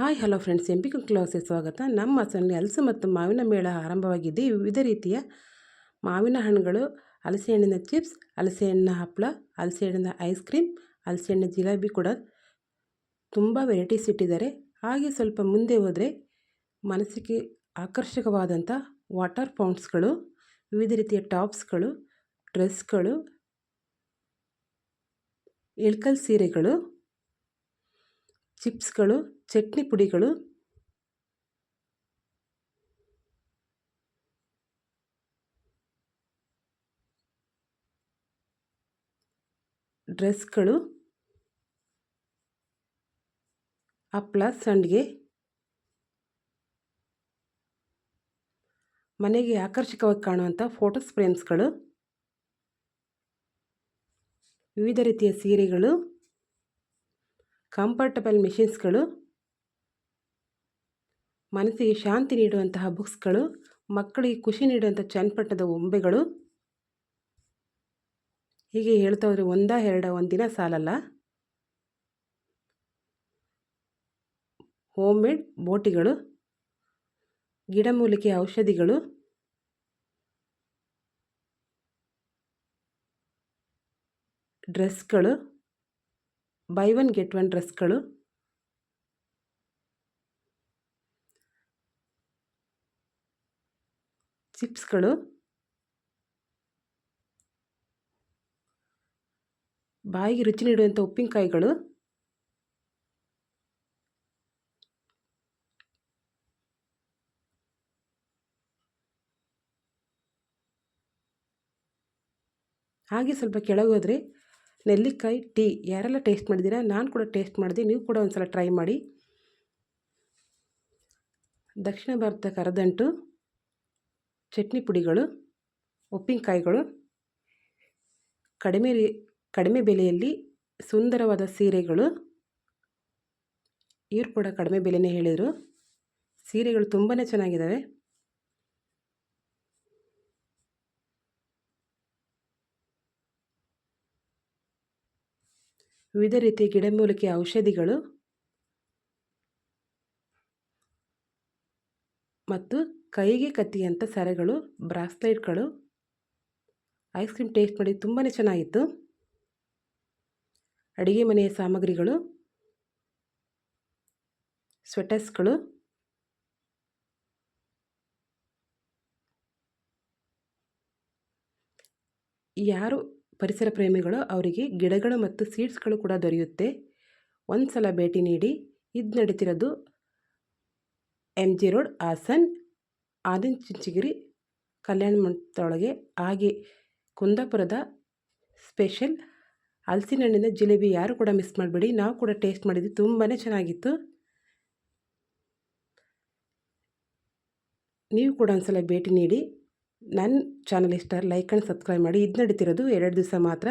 Hi, hello friends. M P ಕ್ಲಾಸ್ಗೆ ಸ್ವಾಗತ. ನಮ್ಮ ಹಾಸನಲ್ಲಿ ಹಲಸು ಮತ್ತು ಮಾವಿನ ಮೇಳ ಆರಂಭವಾಗಿದೆ. ವಿವಿಧ ರೀತಿಯ ಮಾವಿನ ಹಣ್ಣುಗಳು ಹಲಸೆ ಹಣ್ಣಿನ ಚಿಪ್ಸ್ ಹಲಸೆ ಹಣ್ಣಿನ ಹಪ್ಪಳ ಹಲಸೆ ಹಣ್ಣಿನ ಐಸ್ ಕ್ರೀಮ್ ಹಲಸೆ ಹಣ್ಣಿನ ಜಿಲೇಬಿ ಕೂಡ ತುಂಬ ವೆರೈಟೀಸ್ ಇಟ್ಟಿದ್ದಾರೆ. ಹಾಗೆ ಸ್ವಲ್ಪ ಮುಂದೆ ಹೋದರೆ ಮನಸ್ಸಿಗೆ ಆಕರ್ಷಕವಾದಂಥ ವಾಟರ್ ಪೌಂಡ್ಸ್ಗಳು ವಿವಿಧ ರೀತಿಯ ಟಾಪ್ಸ್ಗಳು, ಡ್ರೆಸ್ಗಳು, ಇಳ್ಕಲ್ ಸೀರೆಗಳು, ಚಿಪ್ಸ್ಗಳು ಚಟ್ನಿ ಪುಡಿಗಳು. ಡ್ರೆಸ್ಗಳು. ಹಪ್ಪಳ ಸಂಡಿಗೆ. ಮನೆಗೆ ಆಕರ್ಷಕವಾಗಿ ಕಾಣುವಂಥ ಫೋಟೋಸ್ ಫ್ರೇಮ್ಸ್ಗಳು. ವಿವಿಧ ರೀತಿಯ ಸೀರೆಗಳು. ಕಂಫರ್ಟಬಲ್ ಮಿಷಿನ್ಸ್ಗಳು. ಮನಸ್ಸಿಗೆ ಶಾಂತಿ ನೀಡುವಂತಹ ಬುಕ್ಸ್ಗಳು, ಮಕ್ಕಳಿಗೆ ಖುಷಿ ನೀಡುವಂಥ ಚನ್ನಪಟ್ಟಣದ ಒಂಬೆಗಳು ಹೀಗೆ ಹೇಳ್ತಾ ಹೋದರೆ ಒಂದ ಎರಡ ಒಂದಿನ ಸಾಲಲ್ಲ. ಹೋಮ್ ಮೇಡ್ ಬೋಟಿಗಳು ಗಿಡಮೂಲಿಕೆ ಔಷಧಿಗಳು, ಡ್ರೆಸ್ಗಳು, ಬೈ ಒನ್ ಗೆಟ್ ಒನ್ ಡ್ರೆಸ್ಗಳು. ಚಿಪ್ಸ್ಗಳು. ಬಾಯಿಗೆ ರುಚಿ ನೀಡುವಂಥ ಉಪ್ಪಿನಕಾಯಿಗಳು. ಹಾಗೆ ಸ್ವಲ್ಪ ಕೆಳಗೆ ಹೋದರೆ ನೆಲ್ಲಿಕಾಯಿ ಟೀ. ಯಾರೆಲ್ಲ ಟೇಸ್ಟ್ ಮಾಡಿದ್ದೀರಾ? ನಾನು ಕೂಡ ಟೇಸ್ಟ್ ಮಾಡಿದೆ. ನೀವು ಕೂಡ ಒಂದು ಸಲ ಟ್ರೈ ಮಾಡಿ. ದಕ್ಷಿಣ ಭಾರತ ಕರದಂಟು. ಚಟ್ನಿ ಪುಡಿಗಳು, ಉಪ್ಪಿನಕಾಯಿಗಳು, ಕಡಿಮೆ ಕಡಿಮೆ ಬೆಲೆಯಲ್ಲಿ ಸುಂದರವಾದ ಸೀರೆಗಳು, ಇವರು ಕೂಡ ಕಡಿಮೆ ಬೆಲೆನೇ ಹೇಳಿದರು. ಸೀರೆಗಳು ತುಂಬಾ ಚೆನ್ನಾಗಿದ್ದಾವೆ ವಿವಿಧ ರೀತಿಯ ಗಿಡಮೂಲಿಕೆ ಔಷಧಿಗಳು ಮತ್ತು ಕೈಗೆ ಕತ್ತಿಯಂಥ ಸರಗಳು ಬ್ರಾಸ್ಲೈಟ್ಗಳು ಐಸ್ ಕ್ರೀಮ್ ಟೇಸ್ಟ್ ಮಾಡಿ ತುಂಬಾ ಚೆನ್ನಾಗಿತ್ತು. ಅಡುಗೆ ಮನೆಯ ಸಾಮಗ್ರಿಗಳು ಸ್ವೆಟರ್ಸ್ಗಳು ಯಾರು ಪರಿಸರ ಪ್ರೇಮಿಗಳು ಅವರಿಗೆ ಗಿಡಗಳು ಮತ್ತು ಸೀಡ್ಸ್ಗಳು ಕೂಡ ದೊರೆಯುತ್ತೆ. ಒಂದು ಸಲ ಭೇಟಿ ನೀಡಿ, ಇದು ನಡೀತಿರೋದು M G road, Hassan, Adichunchanagiri ಕಲ್ಯಾಣ ಮಂಟಪದೊಳಗೆ ಹಾಗೆ ಕುಂದಾಪುರದ ಸ್ಪೆಷಲ್ ಹಲಸಿನ ಹಣ್ಣಿನ ಜಿಲೇಬಿ ಯಾರು ಕೂಡ ಮಿಸ್ ಮಾಡಬೇಡಿ. ನಾವು ಕೂಡ ಟೇಸ್ಟ್ ಮಾಡಿದ್ವಿ. ತುಂಬಾ ಚೆನ್ನಾಗಿತ್ತು. ನೀವು ಕೂಡ ಒಂದ್ಸಲ ಭೇಟಿ ನೀಡಿ. ನನ್ನ ಚಾನಲ್ ಇಷ್ಟ ಲೈಕ್ ಆ್ಯಂಡ್ ಸಬ್ಸ್ಕ್ರೈಬ್ ಮಾಡಿ. ಇದು ನಡೀತಿರೋದು ಎರಡು ದಿವಸ ಮಾತ್ರ.